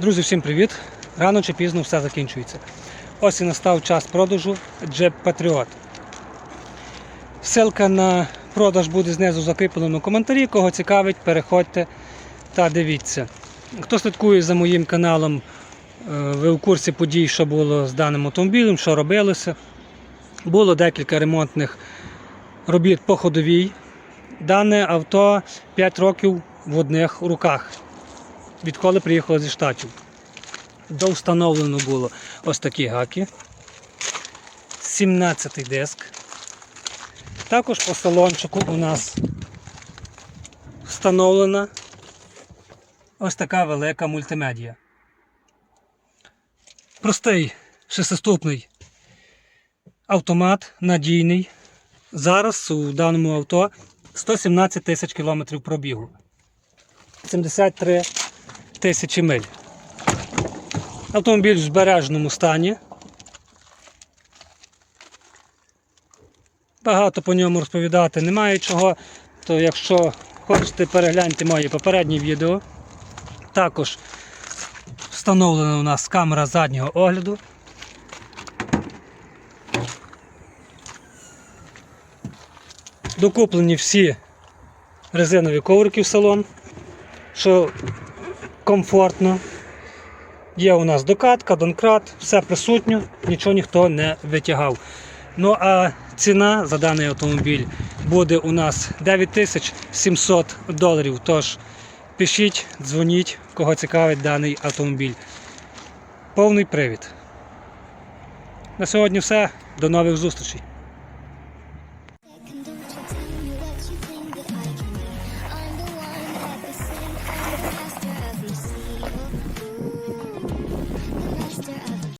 Друзі, всім привіт! Рано чи пізно все закінчується. Ось і настав час продажу Jeep Patriot. Ссылка на продаж буде знизу закріпленому коментарі. Кого цікавить, переходьте та дивіться. Хто слідкує за моїм каналом, е, ви в курсі подій, що було з даним автомобілем, що робилося. Було декілька ремонтних робіт по ходовій. Дане авто 5 років в одних руках відколи приїхало зі штатів. Довстановлено було ось такі гаки. 17-й диск. Також по салончику у нас встановлена ось така велика мультимедія. Простий шестиступний автомат, надійний. Зараз у даному авто 117 тисяч кілометрів пробігу. 73 тисячі миль. Автомобіль в збереженому стані. Багато по ньому розповідати немає чого, то якщо хочете перегляньте моє попереднє відео. Також встановлена у нас камера заднього огляду. Докуплені всі резинові коврики в салон, що комфортно. Є у нас докатка, донкрат, все присутньо, нічого ніхто не витягав. Ну а ціна за даний автомобіль буде у нас 9700 доларів. Тож пишіть, дзвоніть, кого цікавить даний автомобіль. Повний привід. На сьогодні все. До нових зустрічей.